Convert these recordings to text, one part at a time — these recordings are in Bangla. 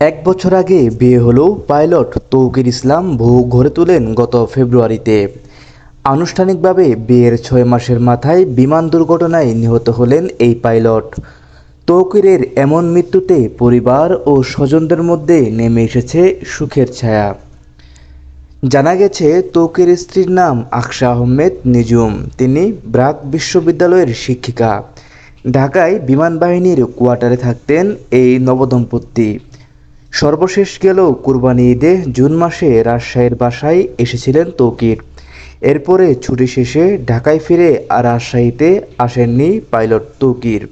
এক বছর আগে বিয়ে হলেও পাইলট তৌকির ইসলাম বহু ঘরে তোলেন গত ফেব্রুয়ারিতে। আনুষ্ঠানিকভাবে বিয়ের ছয় মাসের মাথায় বিমান দুর্ঘটনায় নিহত হলেন এই পাইলট। তৌকিরের এমন মৃত্যুতে পরিবার ও স্বজনদের মধ্যে নেমে এসেছে সুখের ছায়া। জানা গেছে, তৌকির স্ত্রীর নাম আকশা আহমেদ নিজুম তিনি ব্রাক বিশ্ববিদ্যালয়ের শিক্ষিকা। ঢাকায় বিমান বাহিনীর কোয়ার্টারে থাকতেন এই নবদম্পতি। সর্বশেষ গেল কুরবানি ঈদে জুন মাসে রাজশাহীর বাসায় এসেছিলেন তৌকির। এরপরে ছুটি শেষে ঢাকায় ফিরে আর রাজশাহীতে আসেননি পাইলট তৌকির।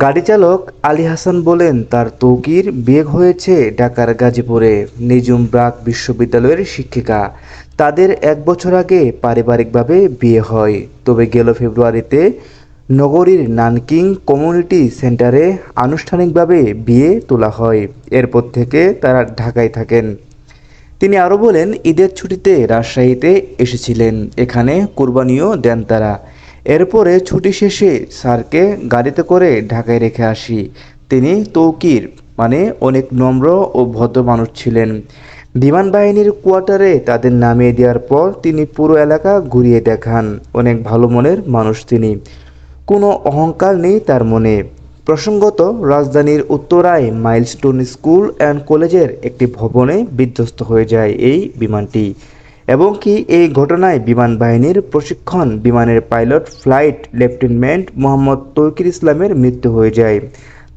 গাড়ি চালক আলী হাসান বলেন, তার তৌকির বিয়ে হয়েছে ঢাকার গাজীপুরে, নিজুম ব্রাক বিশ্ববিদ্যালয়ের শিক্ষিকা। তাদের এক বছর আগে পারিবারিকভাবে বিয়ে হয়। তবে গেল ফেব্রুয়ারিতে নগরীর নানকিং কমিউনিটি সেন্টারে আনুষ্ঠানিকভাবে বিয়ে তোলা হয়। এরপর থেকে তারা ঢাকায় থাকেন। তিনি আরও বলেন, ঈদের ছুটিতে রাজশাহীতে এসেছিলেন। এখানে কুরবানিও দেন তারা। এরপরে ছুটি শেষে স্যারকে গাড়িতে করে ঢাকায় রেখে আসি। তিনি তৌকির মানে অনেক নম্র ও ভদ্র মানুষ ছিলেন। বিমান বাহিনীর কোয়ার্টারে তাদের নামিয়ে দেওয়ার পর তিনি পুরো এলাকা ঘুরিয়ে দেখান। অনেক ভালো মনের মানুষ তিনি। কোনো অহংকার নেই তার মনে। প্রসঙ্গত, রাজধানীর উত্তরায় মাইলস্টোন স্কুল অ্যান্ড কলেজের একটি ভবনে বিধ্বস্ত হয়ে যায় এই বিমানটি। এবং কি এই ঘটনায় বিমান বাহিনীর প্রশিক্ষণ, বিমানের pilot, flight lieutenant Mohammad Tauqir ইসলামের মৃত্যু হয়ে যায়।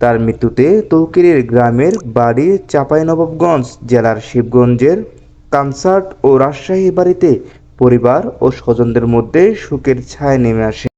তার মৃত্যুতে তৌকিরের গ্রামের বাড়ি চাঁপাইনবাবগঞ্জ জেলার শিবগঞ্জের কানসার্ট ও রাজশাহী বাড়িতে পরিবার ও স্বজনদের মধ্যে শোকের ছায়া নেমে আসে।